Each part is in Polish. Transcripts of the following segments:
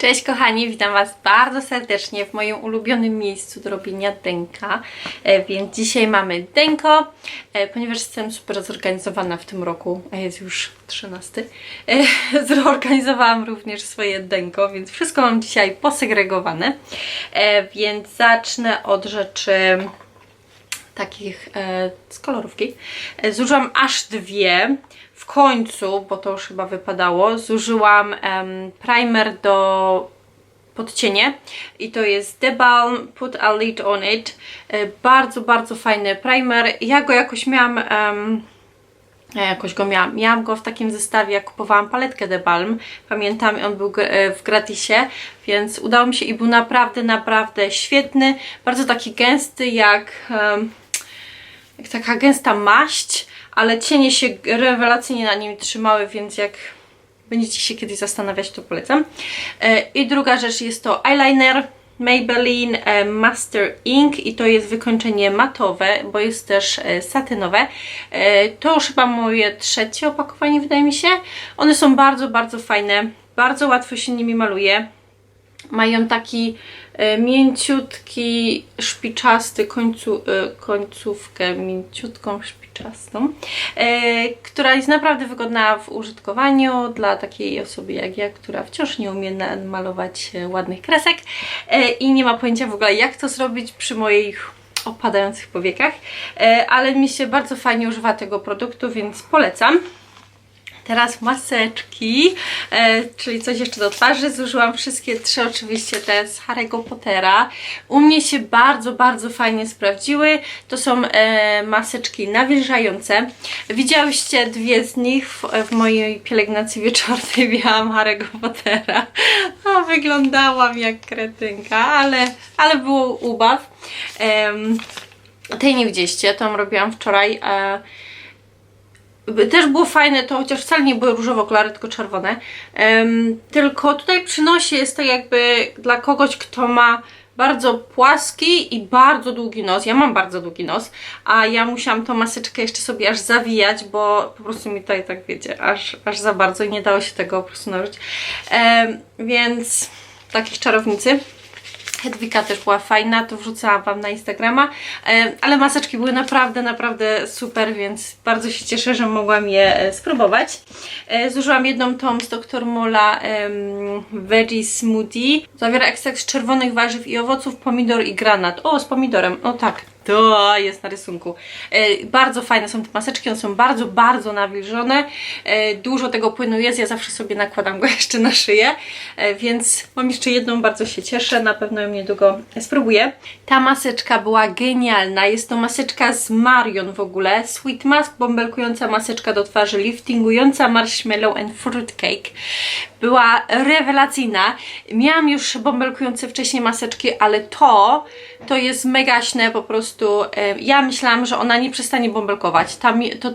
Cześć kochani, witam Was bardzo serdecznie w moim ulubionym miejscu do robienia denka. E, więc dzisiaj mamy denko, e, ponieważ jestem super zorganizowana w tym roku, a jest już 13. E, zorganizowałam również swoje denko, więc wszystko mam dzisiaj posegregowane. Więc zacznę od rzeczy takich z kolorówki. Zużyłam aż dwie. Końcu, bo to już chyba wypadało, zużyłam primer do podcienie i to jest The Balm Put a Lid on It. E, bardzo, bardzo fajny primer. Ja go jakoś miałam... jakoś go miałam. Miałam go w takim zestawie, jak kupowałam paletkę The Balm. Pamiętam, on był e, w gratisie, więc udało mi się i był naprawdę, naprawdę świetny. Bardzo taki gęsty, jak, jak taka gęsta maść, ale cienie się rewelacyjnie na nim trzymały, więc jak będziecie się kiedyś zastanawiać, to polecam. E, I druga rzecz jest to eyeliner Maybelline e, Master Ink i to jest wykończenie matowe, bo jest też e, satynowe. To już chyba moje trzecie opakowanie, wydaje mi się. One są bardzo, bardzo fajne. Bardzo łatwo się nimi maluje. Mają taki mięciutki, szpiczasty końcu, e, końcówkę, mięciutką, szpiczastą, e, która jest naprawdę wygodna w użytkowaniu dla takiej osoby jak ja, która wciąż nie umie malować e, ładnych kresek e, i nie ma pojęcia w ogóle jak to zrobić przy moich opadających powiekach, e, ale mi się bardzo fajnie używa tego produktu, więc polecam. Teraz maseczki, e, czyli coś jeszcze do twarzy. Zużyłam wszystkie trzy oczywiście te z Harry'ego Pottera. U mnie się bardzo, bardzo fajnie sprawdziły. To są e, maseczki nawilżające. Widziałyście dwie z nich w, w mojej pielęgnacji wieczornej. Miałam Harry'ego Pottera. No, wyglądałam jak kretynka, ale, ale było ubaw. Em, tej nie widzieliście, tą robiłam wczoraj. E, też było fajne to, chociaż wcale nie były różowe okulary, tylko czerwone. Em, tylko tutaj przy nosie jest tak jakby dla kogoś, kto ma bardzo płaski i bardzo długi nos. Ja mam bardzo długi nos, a ja musiałam tą maseczkę jeszcze sobie aż zawijać, bo po prostu mi tutaj tak wiecie, aż, aż za bardzo i nie dało się tego po prostu nażyć. Em, więc takich czarownicy. Hedwika też była fajna, to wrzucałam Wam na Instagrama, e, ale maseczki były naprawdę, naprawdę super, więc bardzo się cieszę, że mogłam je e, spróbować. E, Zużyłam jedną tą z Dr. Mola Veggie Smoothie. Zawiera ekstrakt z czerwonych warzyw i owoców, pomidor i granat. O, z pomidorem, o tak. To jest na rysunku. E, bardzo fajne są te maseczki, one są bardzo, bardzo nawilżone. E, dużo tego płynu jest, ja zawsze sobie nakładam go jeszcze na szyję, e, więc mam jeszcze jedną, bardzo się cieszę, na pewno ją niedługo spróbuję. Ta maseczka była genialna, jest to maseczka z Marion w ogóle, Sweet Mask, bąbelkująca maseczka do twarzy, liftingująca marshmallow and fruitcake. Była rewelacyjna. Miałam już bąbelkujące wcześniej maseczki, ale to, to jest megaśne po prostu. E, Ja myślałam, że ona nie przestanie bąbelkować. Ta, to, e,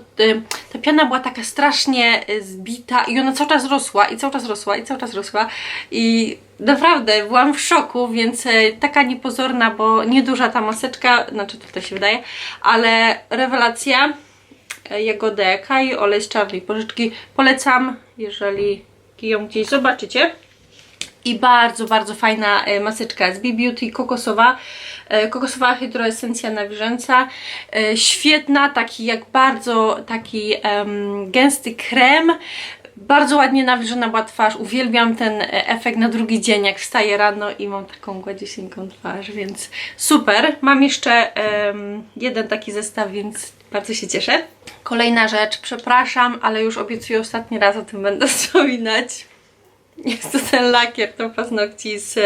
ta piana była taka strasznie e, zbita i ona cały czas rosła i cały czas rosła i cały czas rosła i naprawdę byłam w szoku, więc taka niepozorna, bo nieduża ta maseczka, znaczy to się wydaje, ale rewelacja Jagodeka i olej z czarnej pożyczki polecam, jeżeli ją gdzieś zobaczycie. I bardzo, bardzo fajna e, maseczka z B-Beauty kokosowa. E, Kokosowa hydroesencja nawilżąca. E, Świetna, taki jak bardzo taki em, gęsty krem. Bardzo ładnie nawilżona była twarz. Uwielbiam ten efekt na drugi dzień, jak wstaję rano i mam taką gładziusieńką twarz, więc super. Mam jeszcze em, jeden taki zestaw, więc bardzo się cieszę. Kolejna rzecz, przepraszam, ale już obiecuję ostatni raz o tym będę wspominać. Jest to ten lakier do paznokci z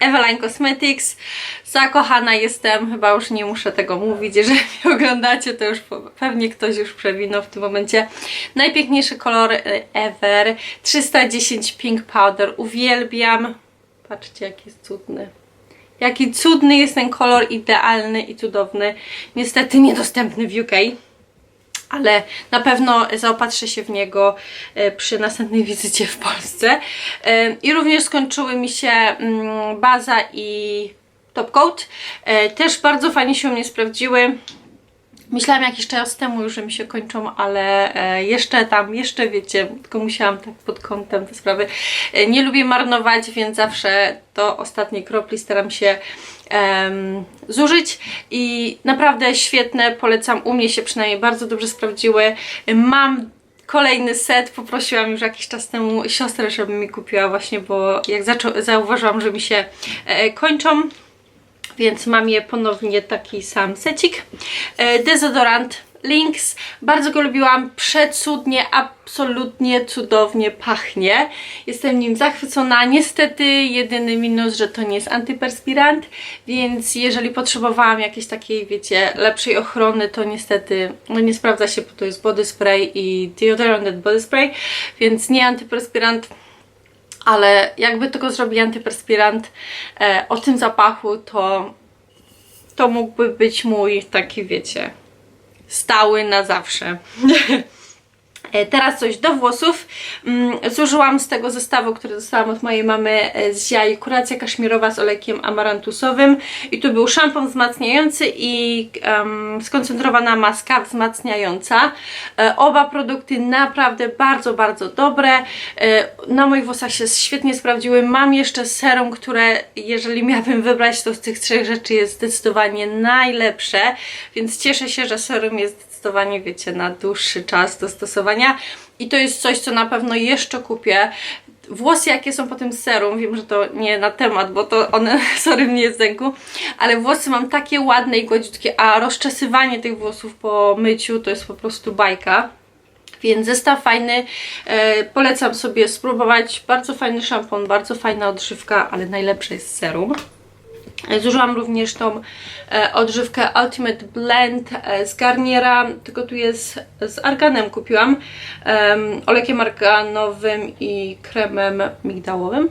Eveline Cosmetics. Zakochana jestem, chyba już nie muszę tego mówić. Jeżeli oglądacie, to już pewnie ktoś już przewinął w tym momencie. Najpiękniejszy kolor e, ever. 310 Pink Powder. Uwielbiam. Patrzcie, jaki jest cudny. Jaki cudny jest ten kolor, idealny i cudowny. Niestety niedostępny w UK ale na pewno zaopatrzę się w niego e, przy następnej wizycie w Polsce. E, I również skończyły mi się mm, baza i top coat. E, Też bardzo fajnie się u mnie sprawdziły. Myślałam jakiś czas temu już, że mi się kończą, ale e, jeszcze tam, jeszcze wiecie, tylko musiałam tak pod kątem te sprawy. E, nie lubię marnować, więc zawsze do ostatniej kropli staram się em, zużyć i naprawdę świetne, polecam, u mnie się przynajmniej bardzo dobrze sprawdziły. Mam kolejny set, poprosiłam już jakiś czas temu siostrę, żeby mi kupiła właśnie, bo jak zauważyłam, że mi się e, kończą, więc mam je ponownie taki sam secik. E, Dezodorant Lynx, bardzo go lubiłam, przecudnie, absolutnie cudownie pachnie. Jestem nim zachwycona. Niestety jedyny minus, że to nie jest antyperspirant, więc jeżeli potrzebowałam jakiejś takiej, wiecie, lepszej ochrony, to niestety no nie sprawdza się, bo to jest body spray i deodorant body spray, więc nie antyperspirant ale jakby tylko zrobili antyperspirant e, o tym zapachu, to to mógłby być mój taki, wiecie, stały na zawsze. E, Teraz coś do włosów. Mm, Zużyłam z tego zestawu, który dostałam od mojej mamy e, z jaj kuracja kaszmirowa z olejkiem amarantusowym. I tu był szampon wzmacniający i em, skoncentrowana maska wzmacniająca. E, Oba produkty naprawdę bardzo, bardzo dobre. Na moich włosach się świetnie sprawdziły. Mam jeszcze serum, które jeżeli miałabym wybrać, to z tych trzech rzeczy jest zdecydowanie najlepsze. Więc cieszę się, że serum jest zdecydowanie, wiecie, na dłuższy czas do stosowania. I to jest coś, co na pewno jeszcze kupię. Włosy jakie są po tym serum, wiem, że to nie na temat, bo to one, sorry, nie jest zęku, ale włosy mam takie ładne i gładziutkie, a rozczesywanie tych włosów po myciu to jest po prostu bajka. Więc zestaw fajny, e, polecam sobie spróbować. Bardzo fajny szampon, bardzo fajna odżywka, ale najlepsze jest serum. E, Zużyłam również tą e, odżywkę Ultimate Blend e, z Garniera, tylko tu jest z arganem kupiłam, em, olejem arganowym i kremem migdałowym.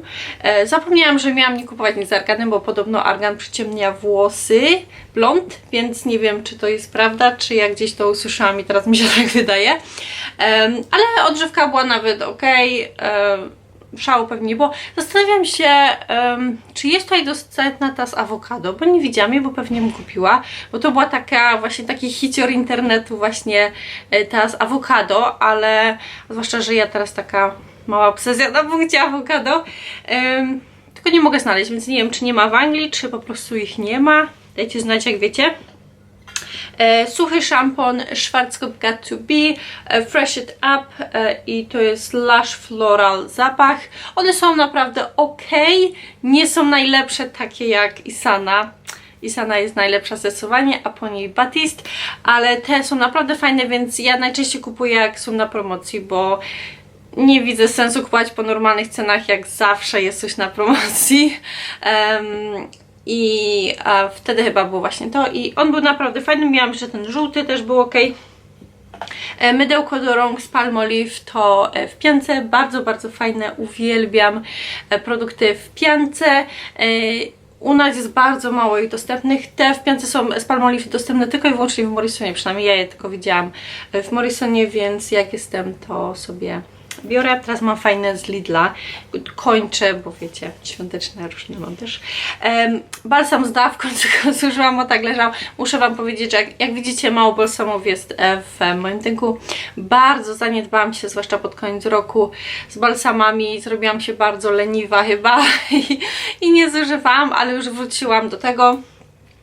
Zapomniałam, że miałam nie kupować nic z arganem, bo podobno argan przyciemnia włosy, blond, więc nie wiem, czy to jest prawda, czy jak gdzieś to usłyszałam i teraz mi się tak wydaje. Ale odżywka była nawet ok szału pewnie nie było. Zastanawiam się, em, czy jest tutaj dostępna ta z awokado, bo nie widziałam jej, bo pewnie bym kupiła, bo to była taka właśnie taki hicior internetu właśnie e, ta z awokado, ale zwłaszcza, że ja teraz taka mała obsesja na punkcie awokado, em, tylko nie mogę znaleźć, więc nie wiem, czy nie ma w Anglii, czy po prostu ich nie ma. Dajcie znać, jak wiecie. E, suchy szampon Schwarzkopf Got To Be, e, Fresh It Up e, i to jest Lush Floral zapach. One są naprawdę ok, nie są najlepsze takie jak Isana. Isana jest najlepsza zdecydowanie, a po niej Batiste, ale te są naprawdę fajne, więc ja najczęściej kupuję jak są na promocji, bo nie widzę sensu kupować po normalnych cenach, jak zawsze jest coś na promocji. Em, i a wtedy chyba było właśnie to i on był naprawdę fajny, miałam jeszcze ten żółty, też był ok. E, Mydełko do rąk z Palmolive to e, w piance, bardzo, bardzo fajne, uwielbiam e, produkty w piance. U nas jest bardzo mało ich dostępnych. Te w piance są z Palmolive dostępne tylko i wyłącznie w Morrisonie, przynajmniej ja je tylko widziałam w Morrisonie, więc jak jestem to sobie biorę. Teraz mam fajne z Lidla. Kończę, bo wiecie, świąteczne różne mam też. Um, balsam z Dove, w zużyłam, o tak leżał. Muszę Wam powiedzieć, że jak, jak widzicie, mało balsamów jest e, w moim tynku. Bardzo zaniedbałam się, zwłaszcza pod koniec roku, z balsamami. Zrobiłam się bardzo leniwa chyba i, i nie zużywałam, ale już wróciłam do tego.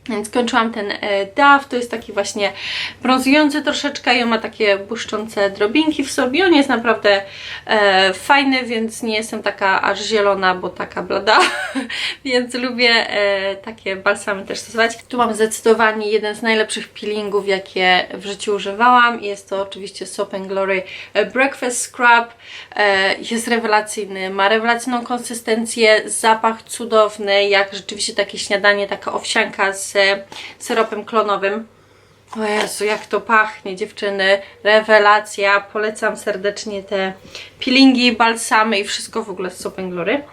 Więc kończyłam ten e, Dove, to jest taki właśnie brązujący troszeczkę i on ma takie błyszczące drobinki w sobie. On jest naprawdę e, fajny, więc nie jestem taka aż zielona, bo taka blada, więc lubię e, takie balsamy też stosować. Tu mam zdecydowanie jeden z najlepszych peelingów, jakie w życiu używałam. Jest to oczywiście Soap and Glory e, Breakfast Scrub. E, jest rewelacyjny, ma rewelacyjną konsystencję, zapach cudowny, jak rzeczywiście takie śniadanie, taka owsianka z syropem klonowym. O Jezu, jak to pachnie, dziewczyny. Rewelacja. Polecam serdecznie te peelingi, balsamy i wszystko w ogóle z Soap and Glory.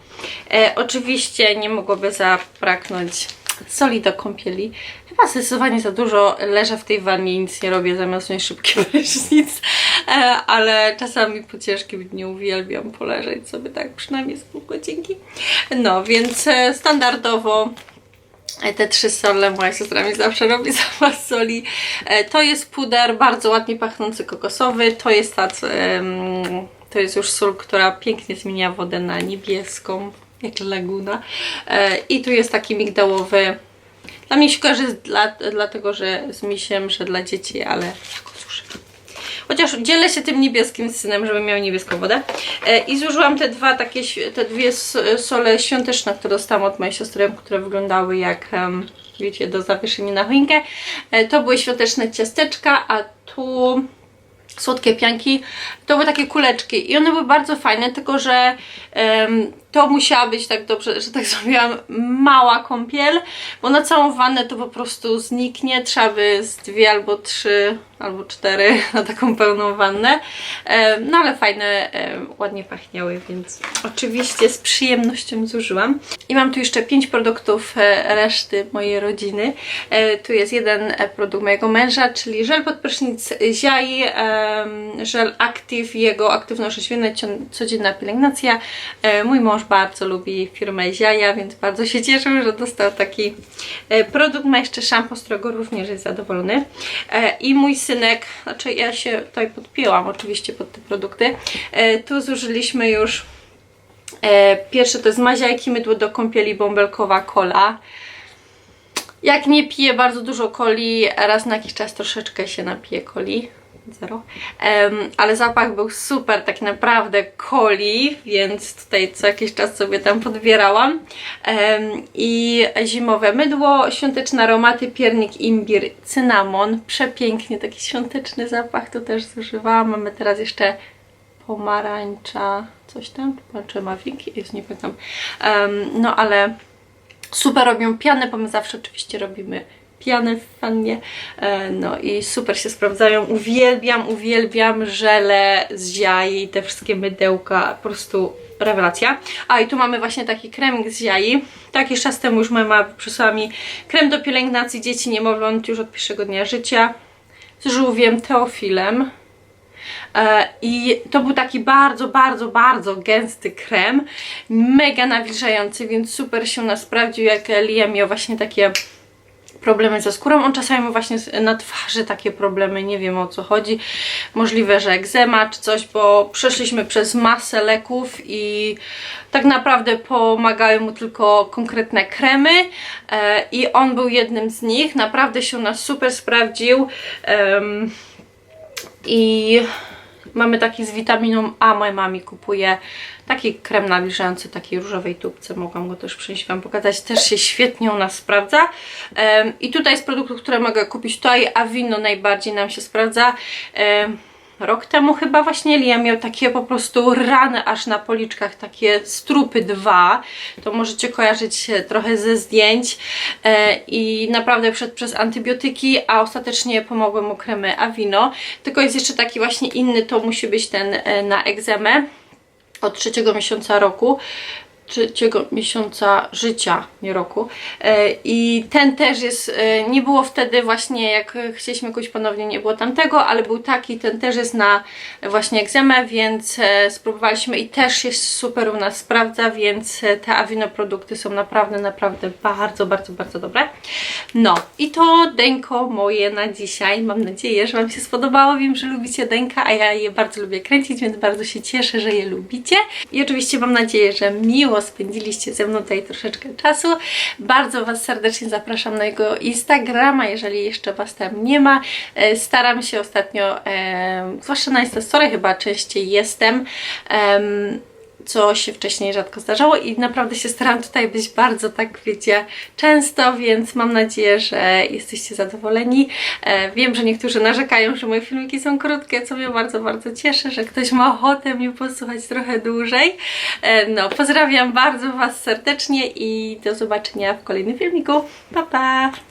E, oczywiście nie mogłoby zabraknąć soli do kąpieli. Chyba zdecydowanie za dużo leżę w tej wannie i nic nie robię zamiast mieć szybki prysznic, e, ale czasami po ciężkim dniu uwielbiam poleżeć sobie tak przynajmniej z pół godzinki. No, więc e, standardowo Te trzy sole moja siostra mi zawsze robi zapas soli. E, To jest puder bardzo ładnie pachnący kokosowy. To jest ta, to jest już sól, która pięknie zmienia wodę na niebieską, jak laguna. E, I tu jest taki migdałowy. Dla mnie się kojarzy dla, dlatego, że z misiem, że dla dzieci, ale. Chociaż dzielę się tym niebieskim synem, żeby miał niebieską wodę. E, I zużyłam te dwa takie, te dwie s- sole świąteczne, które dostałam od mojej siostry, które wyglądały jak, wiecie, do zawieszenia na choinkę. E, To były świąteczne ciasteczka, a tu słodkie pianki. To były takie kuleczki i one były bardzo fajne, tylko że em, to musiała być tak dobrze, że tak zrobiłam mała kąpiel, bo na całą wannę to po prostu zniknie. Trzeba by z dwie albo trzy albo cztery na taką pełną wannę. Em, no ale fajne, em, ładnie pachniały, więc oczywiście z przyjemnością zużyłam. I mam tu jeszcze pięć produktów e, reszty mojej rodziny. E, Tu jest jeden e, produkt mojego męża, czyli żel pod prysznic Ziai, żel Active, jego aktywność cio- codzienna pielęgnacja. E, Mój mąż bardzo lubi firmę Ziaja, więc bardzo się cieszę, że dostał taki e, produkt. Ma jeszcze szampon, z którego również jest zadowolony. E, I mój synek, znaczy ja się tutaj podpięłam oczywiście pod te produkty. E, Tu zużyliśmy już e, pierwsze to jest maziajki, mydło do kąpieli, bąbelkowa kola. Jak nie piję bardzo dużo coli, raz na jakiś czas troszeczkę się napiję coli. Zero. Em, ale zapach był super, tak naprawdę coli, więc tutaj co jakiś czas sobie tam podbierałam. Em, I zimowe mydło, świąteczne aromaty, piernik, imbir, cynamon. Przepięknie, taki świąteczny zapach to też zużywałam. Mamy teraz jeszcze pomarańcza, coś tam, pomarańcza mawiki, jest nie pamiętam. Em, no ale super robią pianę, bo my zawsze oczywiście robimy pianę w wannie. E, No i super się sprawdzają. Uwielbiam, uwielbiam żele z ziai, te wszystkie mydełka, po prostu rewelacja. A i tu mamy właśnie taki kremik z ziai. Tak, jakiś czas temu już mama przysłała mi krem do pielęgnacji dzieci niemowląt już od pierwszego dnia życia z żółwiem teofilem. E, I to był taki bardzo, bardzo, bardzo gęsty krem, mega nawilżający, więc super się nas sprawdził, jak Liam miał właśnie takie problemy ze skórą. On czasami ma właśnie na twarzy takie problemy, nie wiem o co chodzi. Możliwe, że egzema czy coś, bo przeszliśmy przez masę leków i tak naprawdę pomagały mu tylko konkretne kremy e, i on był jednym z nich. Naprawdę się u nas super sprawdził. Em, i mamy taki z witaminą A. Moja mami kupuje taki krem nawilżający takiej różowej tubce. Mogłam go też przynieść Wam pokazać. Też się świetnie u nas sprawdza. I tutaj z produktów, które mogę kupić tutaj, Avino najbardziej nam się sprawdza. Rok temu chyba właśnie Liam miał takie po prostu rany aż na policzkach, takie strupy dwa. To możecie kojarzyć trochę ze zdjęć. E, I naprawdę przed przez antybiotyki, a ostatecznie pomogły mu kremy Avino. Tylko jest jeszcze taki właśnie inny, to musi być ten e, na egzemę od trzeciego miesiąca roku trzeciego miesiąca życia, nie roku. E, I ten też jest, e, nie było wtedy właśnie, jak chcieliśmy kupić ponownie, nie było tamtego, ale był taki, ten też jest na właśnie egzemę, więc e, spróbowaliśmy i też się super u nas sprawdza, więc te Avino produkty są naprawdę, naprawdę bardzo, bardzo, bardzo dobre. No i to denko moje na dzisiaj. Mam nadzieję, że Wam się spodobało. Wiem, że lubicie denka, a ja je bardzo lubię kręcić, więc bardzo się cieszę, że je lubicie. I oczywiście mam nadzieję, że miło spędziliście ze mną tutaj troszeczkę czasu. Bardzo Was serdecznie zapraszam na jego Instagrama, jeżeli jeszcze Was tam nie ma. E, Staram się ostatnio, e, zwłaszcza na Instastory chyba częściej jestem. Co się wcześniej rzadko zdarzało i naprawdę się staram tutaj być bardzo, tak wiecie, często, więc mam nadzieję, że jesteście zadowoleni. E, wiem, że niektórzy narzekają, że moje filmiki są krótkie, co mnie bardzo, bardzo cieszy, że ktoś ma ochotę mnie posłuchać trochę dłużej. E, no, pozdrawiam bardzo Was serdecznie i do zobaczenia w kolejnym filmiku. Pa, pa!